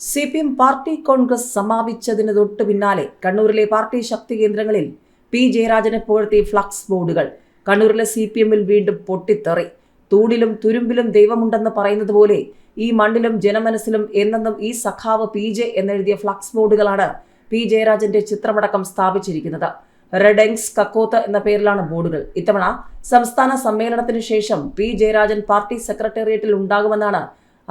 C P M party congress സമാപിച്ചതിന് തൊട്ടു പിന്നാലെ കണ്ണൂരിലെ പാർട്ടി ശക്തി കേന്ദ്രങ്ങളിൽ പി ജയരാജനെ പുകഴ്ത്തി ഫ്ലക്സ് ബോർഡുകൾ. കണ്ണൂരിലെ സി പി എമ്മിൽ വീണ്ടും പൊട്ടിത്തെറി. തൂണിലും തുരുമ്പിലും ദൈവമുണ്ടെന്ന് പറയുന്നത് പോലെ ഈ മണ്ണിലും ജനമനസ്സിലും എന്നെന്നും ഈ സഖാവ് പി ജെ എന്നെഴുതിയ ഫ്ലക്സ് ബോർഡുകളാണ് പി ജയരാജന്റെ ചിത്രമടക്കം സ്ഥാപിച്ചിരിക്കുന്നത്. റെഡെങ്സ് കക്കോത്ത് എന്ന പേരിലാണ് ബോർഡുകൾ. ഇത്തവണ സംസ്ഥാന സമ്മേളനത്തിന് ശേഷം പി ജയരാജൻ പാർട്ടി സെക്രട്ടേറിയറ്റിൽ ഉണ്ടാകുമെന്നാണ്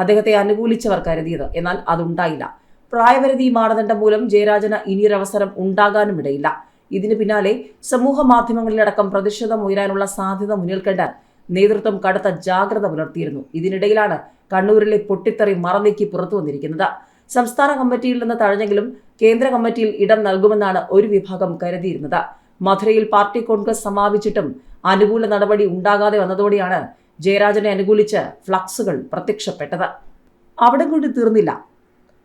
അദ്ദേഹത്തെ അനുകൂലിച്ചവർ കരുതിയത് എന്നാൽ അതുണ്ടായില്ല. പ്രായപരിധി മാനദണ്ഡം മൂലം ജയരാജന് ഇനിയൊരവസരം ഉണ്ടാകാനുമിടയില്ല. ഇതിനു പിന്നാലെ സമൂഹ മാധ്യമങ്ങളിലടക്കം പ്രതിഷേധം ഉയരാനുള്ള സാധ്യത മുന്നിൽ കണ്ട് നേതൃത്വം കടുത്ത ജാഗ്രത പുലർത്തിയിരുന്നു. ഇതിനിടയിലാണ് കണ്ണൂരിലെ പൊട്ടിത്തെറി മറനീക്കി പുറത്തു വന്നിരിക്കുന്നത്. സംസ്ഥാന കമ്മിറ്റിയിൽ നിന്ന് തഴഞ്ഞെങ്കിലും കേന്ദ്ര കമ്മിറ്റിയിൽ ഇടം നൽകുമെന്നാണ് ഒരു വിഭാഗം കരുതിയിരുന്നത്. മധുരയിൽ പാർട്ടി കോൺഗ്രസ് സമാപിച്ചിട്ടും അനുകൂല നടപടി ഉണ്ടാകാതെ വന്നതോടെയാണ് ജയരാജനെ അനുകൂലിച്ച് ഫ്ലക്സുകൾ പ്രത്യക്ഷപ്പെട്ടത്. അവിടെ കൂടി തീർന്നില്ല.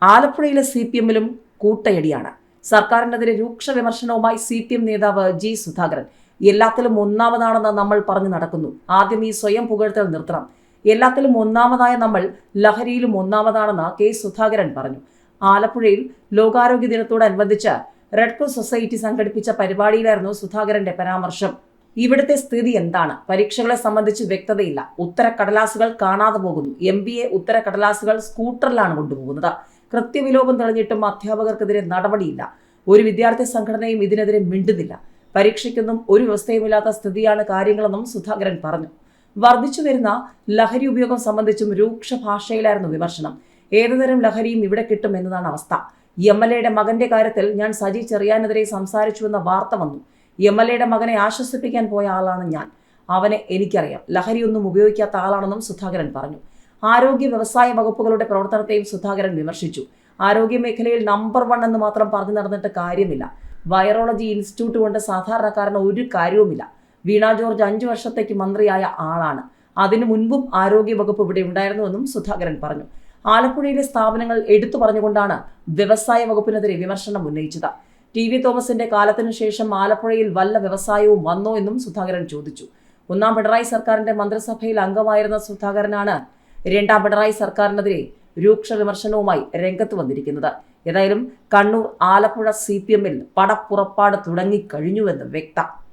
ആലപ്പുഴയിലെ സി പി എമ്മിലും കൂട്ടയടിയാണ്. സർക്കാരിനെതിരെ രൂക്ഷ വിമർശനവുമായി സി പി എം നേതാവ് ജി സുധാകരൻ. എല്ലാത്തിലും ഒന്നാമതാണെന്ന് നമ്മൾ പറഞ്ഞു നടക്കുന്നു. ആദ്യം ഈ സ്വയം പുകഴ്ത്തൽ നിർത്തണം. എല്ലാത്തിലും ഒന്നാമതായ നമ്മൾ ലഹരിയിലും ഒന്നാമതാണെന്ന് കെ സുധാകരൻ പറഞ്ഞു. ആലപ്പുഴയിൽ ലോകാരോഗ്യ ദിനത്തോടനുബന്ധിച്ച് റെഡ് ക്രോസ് സൊസൈറ്റി സംഘടിപ്പിച്ച പരിപാടിയിലായിരുന്നു സുധാകരന്റെ പരാമർശം. ഇവിടുത്തെ സ്ഥിതി എന്താണ്? പരീക്ഷകളെ സംബന്ധിച്ച് വ്യക്തതയില്ല. ഉത്തരക്കടലാസുകൾ കാണാതെ പോകുന്നു. എം ബി എ ഉത്തരക്കടലാസുകൾ സ്കൂട്ടറിലാണ് കൊണ്ടുപോകുന്നത്. കൃത്യവിലോപം തെളിഞ്ഞിട്ടും അധ്യാപകർക്കെതിരെ നടപടിയില്ല. ഒരു വിദ്യാർത്ഥി സംഘടനയും ഇതിനെതിരെ മിണ്ടുന്നില്ല. പരീക്ഷയ്ക്കൊന്നും ഒരു വ്യവസ്ഥയുമില്ലാത്ത സ്ഥിതിയാണ് കാര്യങ്ങളെന്നും സുധാകരൻ പറഞ്ഞു. വർദ്ധിച്ചു വരുന്ന ലഹരി ഉപയോഗം സംബന്ധിച്ചും രൂക്ഷ ഭാഷയിലായിരുന്നു വിമർശനം. ഏതുതരം ലഹരിയും ഇവിടെ കിട്ടും എന്നതാണ് അവസ്ഥ. എം എൽ എയുടെ മകന്റെ കാര്യത്തിൽ ഞാൻ സജി ചെറിയാനെതിരെ സംസാരിച്ചുവെന്ന വാർത്ത വന്നു. എം എൽ എയുടെ മകനെ ആശ്വസിപ്പിക്കാൻ പോയ ആളാണ് ഞാൻ. അവനെ എനിക്കറിയാം. ലഹരിയൊന്നും ഉപയോഗിക്കാത്ത ആളാണെന്നും സുധാകരൻ പറഞ്ഞു. ആരോഗ്യ വ്യവസായ വകുപ്പുകളുടെ പ്രവർത്തനത്തെയും സുധാകരൻ വിമർശിച്ചു. ആരോഗ്യ മേഖലയിൽ നമ്പർ വൺ എന്ന് മാത്രം പറഞ്ഞു നടന്നിട്ട് കാര്യമില്ല. വൈറോളജി ഇൻസ്റ്റിറ്റ്യൂട്ട് കൊണ്ട് സാധാരണക്കാരന് ഒരു കാര്യവുമില്ല. വീണ ജോർജ് അഞ്ചു വർഷത്തേക്ക് മന്ത്രിയായ ആളാണ്. അതിനു മുൻപും ആരോഗ്യ വകുപ്പ് ഇവിടെ ഉണ്ടായിരുന്നുവെന്നും സുധാകരൻ പറഞ്ഞു. ആലപ്പുഴയിലെ സ്ഥാപനങ്ങൾ എടുത്തു പറഞ്ഞുകൊണ്ടാണ് വ്യവസായ വകുപ്പിനെതിരെ വിമർശനം ഉന്നയിച്ചത്. ടി വി തോമസിന്റെ കാലത്തിനു ശേഷം ആലപ്പുഴയിൽ വല്ല വ്യവസായവും വന്നോ എന്നും സുധാകരൻ ചോദിച്ചു. ഒന്നാം പിണറായി സർക്കാരിന്റെ മന്ത്രിസഭയിൽ അംഗമായിരുന്ന സുധാകരനാണ് രണ്ടാം പിണറായി സർക്കാരിനെതിരെ രൂക്ഷ വിമർശനവുമായി രംഗത്ത് വന്നിരിക്കുന്നത്. ഏതായാലും കണ്ണൂർ ആലപ്പുഴ സി പി എമ്മിൽ പടപ്പുറപ്പാട് തുടങ്ങിക്കഴിഞ്ഞുവെന്ന് വ്യക്തം.